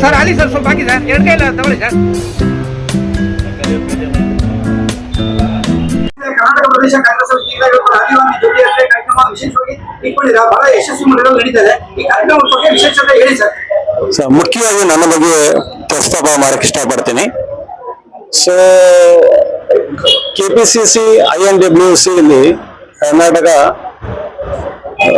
Sir ಅಲ್ಲಿ sir ಸ್ವಲ್ಪ ಹಾಕಿ sir ಎರಡು ಕೈಲ ತಗೊಳ್ಳಿ ಸರ್. ಕರ್ನಾಟಕ ಪ್ರದೇಶ ಕಾಂಗ್ರೆಸ್ ಯಾತ್ರೆ ಕಾರ್ಯಕ್ರಮ ವಿಶೇಷವಾಗಿ ಇಟ್ಕೊಂಡಿದ್ದೀರಾ. ಬಹಳ ಯಶಸ್ವಿ ಮಾಡಿರೋ ನಡೀತಾ ಇದೆ ಈ ಕಾರ್ಯಕ್ರಮದ ಬಗ್ಗೆ ವಿಶೇಷತೆ ಹೇಳಿ ಸರ್. ಸೊ ಮುಖ್ಯವಾಗಿ ನನ್ನ ಬಗ್ಗೆ ಪ್ರಸ್ತಾಪ ಮಾಡಕ್ಕೆ ಇಷ್ಟಪಡ್ತೀನಿ. So K P C C I N W C ಇಲ್ಲಿ ಕರ್ನಾಟಕ ಆ,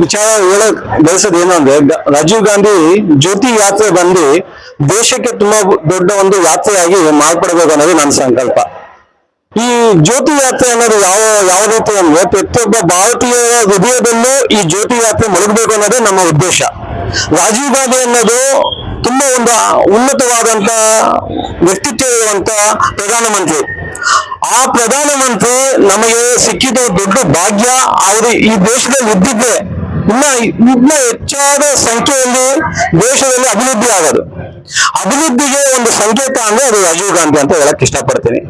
ವಿಚಾರ ಹೇಳಕ್ ಬಯಸೋದು ಏನು ಅಂದ್ರೆ, ಗ- ರಾಜೀವ್ ಗಾಂಧಿ ಜ್ಯೋತಿ ಯಾತ್ರೆ ಬಂದು ದೇಶಕ್ಕೆ ತುಂಬಾ ದೊಡ್ಡ ಒಂದು ಯಾತ್ರೆಯಾಗಿ ಮಾರ್ಪಡಬೇಕು ಅನ್ನೋದು ನನ್ನ ಸಂಕಲ್ಪ. ಈ ಜ್ಯೋತಿ ಯಾತ್ರೆ ಅನ್ನೋದು ಯಾವ ಯಾವ ರೀತಿ ಅಂದ್ರೆ ಪ್ರತಿಯೊಬ್ಬ ಭಾರತೀಯ ಹೃದಯದಲ್ಲೂ ಈ ಜ್ಯೋತಿ ಯಾತ್ರೆ ಮುಳುಗಬೇಕು ಅನ್ನೋದೇ ನಮ್ಮ ಉದ್ದೇಶ. ರಾಜೀವ್ ಗಾಂಧಿ ಅನ್ನೋದು ತುಂಬಾ ಒಂದು ಉನ್ನತವಾದಂತ ವ್ಯಕ್ತಿತ್ವ ಇರುವಂತ ಪ್ರಧಾನಮಂತ್ರಿ. ಆ ಪ್ರಧಾನಮಂತ್ರಿ ನಮಗೆ ಸಿಕ್ಕಿದ ದೊಡ್ಡ ಭಾಗ್ಯ ಅವರು ಈ ದೇಶದಲ್ಲಿ ಇದ್ದಿದ್ದೆ ಇನ್ನ ಇನ್ನ ಹೆಚ್ಚಾದ ಸಂಖ್ಯೆಯಲ್ಲಿ ದೇಶದಲ್ಲಿ ಅಭಿವೃದ್ಧಿ ಆಗೋದು. ಅಭಿವೃದ್ಧಿಗೆ ಒಂದು ಸಂಕೇತ ಅಂದ್ರೆ ಅದು ರಾಜೀವ್ ಗಾಂಧಿ ಅಂತ ಹೇಳಕ್ ಇಷ್ಟಪಡ್ತೀನಿ.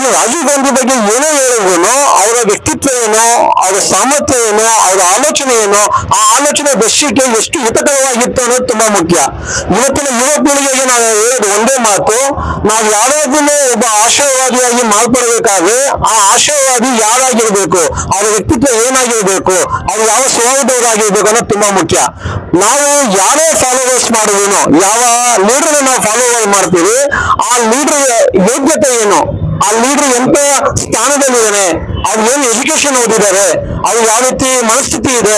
ಈ ರಾಜೀವ್ ಗಾಂಧಿ ಬಗ್ಗೆ ಏನೇ ಹೇಳಿದ್ರು ಅವರ ವ್ಯಕ್ತಿತ್ವ ಅವರ ಸಾಮರ್ಥ್ಯ ಏನು ಅವರ ಆಲೋಚನೆ ಏನು ಆ ಆಲೋಚನೆ ದೇಶಕ್ಕೆ ಎಷ್ಟು ಹಿತಕರವಾಗಿತ್ತು ಅನ್ನೋದು ತುಂಬಾ ಮುಖ್ಯ. ಇವತ್ತಿನ ಯುವ ಪೀಳಿಗೆಗೆ ನಾವು ಹೇಳೋದು ಒಂದೇ ಮಾತು, ನಾವು ಯಾರಾದ್ರೂ ಒಬ್ಬ ಆಶಯವಾದಿಯಾಗಿ ಮಾರ್ಪಡ್ಬೇಕಾದ್ರೆ ಆ ಆಶಯವಾದಿ ಯಾರಾಗಿರ್ಬೇಕು, ಅವರ ವ್ಯಕ್ತಿತ್ವ ಏನಾಗಿರ್ಬೇಕು, ಅವ್ರು ಯಾವ ಸ್ವಭಾವದವರಾಗಿರ್ಬೇಕು ಅನ್ನೋದು ತುಂಬಾ ಮುಖ್ಯ. ನಾವು ಯಾರೇ ಫಾಲೋವರ್ಸ್ ಮಾಡಿದ್ರು ಯಾವ ಲೀಡರ್ ನಾವು ಫಾಲೋ ಮಾಡ್ತೀವಿ, ಆ ಲೀಡರ್ ಯೋಗ್ಯತೆ ಏನು? ಆ ಲೀಡರ್ ಎಂತ ಸ್ಥಾನದಲ್ಲಿದ್ದಾರೆ ಅವ್ರು ಏನು ಎಜುಕೇಶನ್ ಓದಿದ್ದಾರೆ, ಅವ್ರು ಯಾವ ರೀತಿ ಮನಸ್ಥಿತಿ ಇದೆ,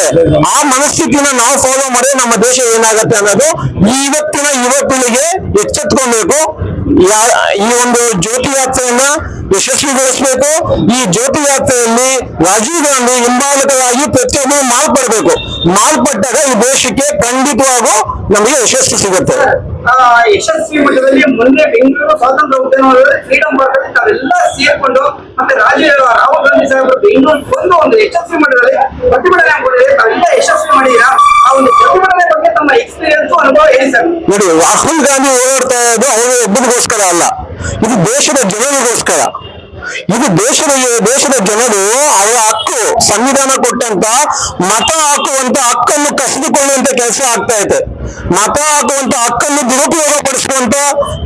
ಆ ಮನಸ್ಥಿತಿನ ನಾವು ಫಾಲೋ ಮಾಡಿದ್ರೆ ನಮ್ಮ ದೇಶ ಏನಾಗುತ್ತೆ ಅನ್ನೋದು ಇವತ್ತಿನ ಯುವ ಪೀಳಿಗೆ ಎಚ್ಚೆತ್ಕೊಳ್ಬೇಕು ಯಾ- ಈ ಒಂದು ಜ್ಯೋತಿ ಯಾತ್ರೆಯನ್ನ ಯಶಸ್ವಿಗೊಳಿಸಬೇಕು. ಈ ಜ್ಯೋತಿ ಯಾತ್ರೆಯಲ್ಲಿ ರಾಜೀವ್ ಗಾಂಧಿ ಹಿಂಬಾಲಕರಾಗಿ ಪ್ರತಿಯೊಬ್ಬರು ಮಾರ್ಪಡಬೇಕು ಮಾರ್ಪಟ್ಟಾಗ ಈ ದೇಶಕ್ಕೆ ಖಂಡಿತವಾಗೂ ನಮಗೆ ಯಶಸ್ಸು ಸಿಗುತ್ತೆ. ಯಶಸ್ವಿ ಮಟ್ಟದಲ್ಲಿ ಮೊನ್ನೆ ಬೆಂಗಳೂರು ಸ್ವಾತಂತ್ರ್ಯ ಉದ್ಯಾನವನದಲ್ಲಿ ಫ್ರೀಡಂ ಪಾರ್ಕ್ ತಾವೆಲ್ಲ ಸೇರ್ಕೊಂಡು ಮತ್ತೆ ರಾಜೀವ್ ರಾಹುಲ್ ಗಾಂಧಿ ಸಾಹೇಬರು ಬೆಂಗಳೂರು ಬಂದು ಒಂದು ಯಶಸ್ವಿ ಮಟ್ಟದಲ್ಲಿ ಪ್ರತಿಭಟನೆ ತಾವೆಲ್ಲ ಯಶಸ್ವಿ ಮಾಡಿದೀರಾ ಆ ಒಂದು ಪ್ರತಿಭಟನೆ ಬಗ್ಗೆ ತಮ್ಮ ಎಕ್ಸ್ಪೀರಿಯನ್ಸ್ ಅನುಭವ ಹೇಳಿ ಸರ್. ನೋಡಿ, ರಾಹುಲ್ ಗಾಂಧಿ ಹೋರಾಡ್ತಾ ಇರೋದು ಅವರ ಒಬ್ಬರಿಗೋಸ್ಕರ ಅಲ್ಲ. ಇದು ದೇಶದ ಜನರಿಗೋಸ್ಕರ. ಇದು ದೇಶದ ದೇಶದ ಜನರು ಅವರ ಹಕ್ಕು, ಸಂವಿಧಾನ ಕೊಟ್ಟಂತ, ಮತ ಹಾಕುವಂತ ಹಕ್ಕನ್ನು ಕಸಿದುಕೊಳ್ಳುವಂತ ಕೆಲಸ ಆಗ್ತಾ ಇದೆ. ಮತ ಹಾಕುವಂತ ಹಕ್ಕನ್ನು ದುರುಪಯೋಗ ಪಡಿಸುವಂತ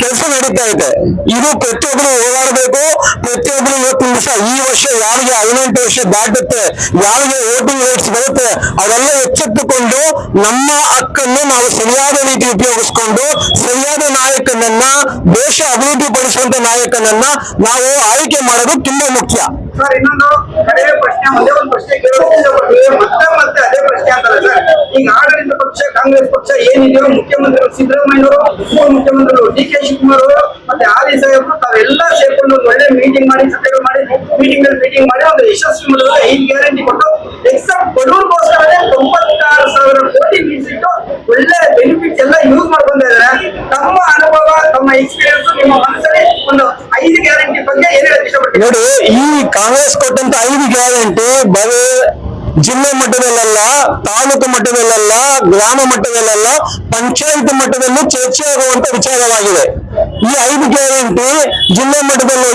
ಕೆಲಸ ನಡೀತಾ ಇದೆ. ಇದು ಪ್ರತಿಯೊಬ್ಬರು ಹೋರಾಡಬೇಕು ಪ್ರತಿಯೊಬ್ಬರು ಇವತ್ತಿನ ವರ್ಷ ಈ ವರ್ಷ ಯಾರಿಗೆ ಹದಿನೆಂಟು ವರ್ಷ ದಾಟುತ್ತೆ, ಯಾರಿಗೆ ವೋಟಿಂಗ್ ರೈಟ್ಸ್ ಬರುತ್ತೆ ಅವೆಲ್ಲ ಎಚ್ಚೆತ್ತುಕೊಂಡು ನಮ್ಮ ಹಕ್ಕನ್ನು ನಾವು ಸರಿಯಾದ ರೀತಿ ಉಪಯೋಗಿಸ್ಕೊಂಡು, ಸರಿಯಾದ ನಾಯಕನನ್ನ ದೇಶ ಅಭಿವೃದ್ಧಿ ಪಡಿಸುವಂತ ನಾಯಕನನ್ನ ನಾವು ಆಯ್ಕೆ ಮಾಡೋದು ತುಂಬಾ ಮುಖ್ಯ. ಮತ್ತೆ ಮತ್ತೆ ಅದೇ ಪ್ರಶ್ನೆ ಈಗ ಆಡಳಿತ ಪಕ್ಷ, ಕಾಂಗ್ರೆಸ್ ಪಕ್ಷ ಏನಿದೆಯೋ ಮುಖ್ಯಮಂತ್ರಿಗಳು ಸಿದ್ದರಾಮಯ್ಯವರು ಉಪ ಮುಖ್ಯಮಂತ್ರಿಗಳು ಡಿ ಕೆ ಶಿವಕುಮಾರ್ ಅವರು ಮತ್ತೆ ಆದಿ ಸಾಹೇಬರು ತಾವೆಲ್ಲ ಸೇರ್ಕೊಂಡು ಒಂದು ಒಳ್ಳೆ ಮೀಟಿಂಗ್ ಮಾಡಿ, ಸಭೆಗಳು ಮಾಡಿ ಮೀಟಿಂಗ್ ಅಲ್ಲಿ ಮೀಟಿಂಗ್ ಮಾಡಿ ಒಂದು ಯಶಸ್ವಿ ಮಾಡಿದ್ರೆ ಐದು ಗ್ಯಾರಂಟಿ ಕೊಟ್ಟು ಎಕ್ಸೆಪ್ಟ್ ಬಡವರಿಗೋಸ್ಕರನೇ ತೊಂಬತ್ತಾರು ಸಾವಿರ ಕೋಟಿ ಮೀಸಿಟ್ಟು ಒಳ್ಳೆ ಬೆನಿಫಿಟ್ಸ್ ಎಲ್ಲ ಯೂಸ್ ಮಾಡ್ಕೊಂತ ಇದಾರೆ ತಮ್ಮ ಅನುಭವ, ತಮ್ಮ ಎಕ್ಸ್ಪೀರಿಯನ್ಸ್ ನಿಮ್ಮ ಮನಸ್ಸಲ್ಲಿ ಒಂದು ಐದು ಗ್ಯಾರಂಟಿ ಬಗ್ಗೆ ಏನೇ ಇಷ್ಟಪಡ್ತೀವಿ ನೋಡಿ, ಈ ಕಾಂಗ್ರೆಸ್ ಕೊಟ್ಟಂತ ಐದು ಗ್ಯಾರಂಟಿ ಬರೀ ಜಿಲ್ಲೆ ಮಟ್ಟದಲ್ಲ ತಾಲೂಕು ಮಟ್ಟದಲ್ಲ ಗ್ರಾಮ ಮಟ್ಟದಲ್ಲ ಪಂಚಾಯತ್ ಮಟ್ಟದಲ್ಲೂ ಚರ್ಚೆ ಆಗುವಂತ ವಿಚಾರವಾಗಿದೆ. ಈ ಐದು ಗ್ಯಾರಂಟಿ ಜಿಲ್ಲೆ ಮಟ್ಟದಲ್ಲಿ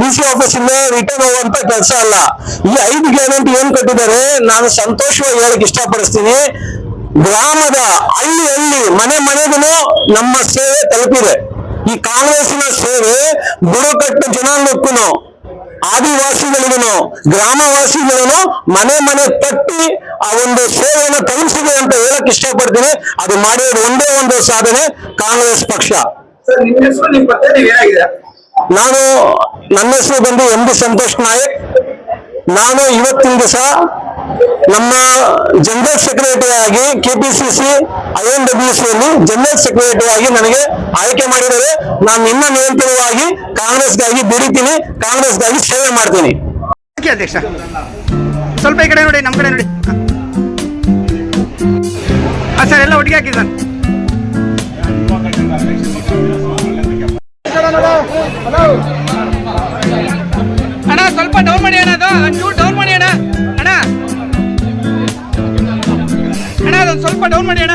ಡಿ ಸಿ ಆಫೀಸ್ ರಿಟರ್ನ್ ಆಗುವಂತ ಕೆಲಸ ಅಲ್ಲ. ಈ ಐದು ಗ್ಯಾರಂಟಿ ಏನ್ ಕೊಟ್ಟಿದ್ದಾರೆ, ನಾನು ಸಂತೋಷವಾಗಿ ಹೇಳಕ್ ಇಷ್ಟಪಡಿಸ್ತೀನಿ. ಗ್ರಾಮದ ಹಳ್ಳಿ ಹಳ್ಳಿ, ಮನೆ ಮನೆಗೂ ನಮ್ಮ ಸೇವೆ ತಲುಪಿದೆ. ಈ ಕಾಂಗ್ರೆಸ್ನ ಸೇವೆ ಬುಡಕಟ್ಟು ಜನಾಂಗಕ್ಕೂ ಆದಿವಾಸಿಗಳಿಗೂ ಗ್ರಾಮವಾಸಿಗಳಿಗೂ ಮನೆ ಮನೆ ತಟ್ಟಿ ಆ ಒಂದು ಸೇವೆಯನ್ನು ತಲುಪಿಸಿದೆ ಅಂತ ಹೇಳಕ್ ಇಷ್ಟಪಡ್ತೀನಿ. ಅದು ಮಾಡಿರೋದು ಒಂದೇ ಒಂದು ಸಾಧನೆ ಕಾಂಗ್ರೆಸ್ ಪಕ್ಷ. ನಾನು ನನ್ನ ಹೆಸರು ಬಂದು ಎಂ ಬಿ ಸಂತೋಷ್ ನಾಯಕ್. ನಾನು ಇವತ್ತಿನ ದಿವಸ ನಮ್ಮ ಜನರಲ್ ಸೆಕ್ರೆಟರಿ ಆಗಿ KPCC I N W C ಅಲ್ಲಿ ಜನರಲ್ ಸೆಕ್ರೆಟರಿ ಆಗಿ ನನಗೆ ಆಯ್ಕೆ ಮಾಡಿದರೆ ನಾನು ನಿಮ್ಮ ನಿರಂತರವಾಗಿ ಕಾಂಗ್ರೆಸ್ಗಾಗಿ ದುಡಿತೀನಿ, ಕಾಂಗ್ರೆಸ್ಗಾಗಿ ಸೇವೆ ಮಾಡ್ತೀನಿ. ಅಧ್ಯಕ್ಷ? ಸ್ವಲ್ಪ ಈ ಕಡೆ ನೋಡಿ ನಮ್ಮ ಕಡೆ ನೋಡಿ. ಸರ್, ಎಲ್ಲ ಒಟ್ಟಿಗೆ ಹಾಕಿ ಸರ್ ಅಣ್ಣ, ಸ್ವಲ್ಪ ಡೌನ್ ಮಾಡಿ ಅಣ್ಣ, ಅದು ಒಂಚೂರು ಡೌನ್ ಮಾಡಿ ಅಣ್ಣ. ಅಣ್ಣ. ಅಣ್ಣ, ಅದೊಂದು ಸ್ವಲ್ಪ ಡೌನ್ ಮಾಡಿ ಅಣ್ಣ.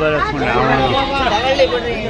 બરસ પણ આવવાનું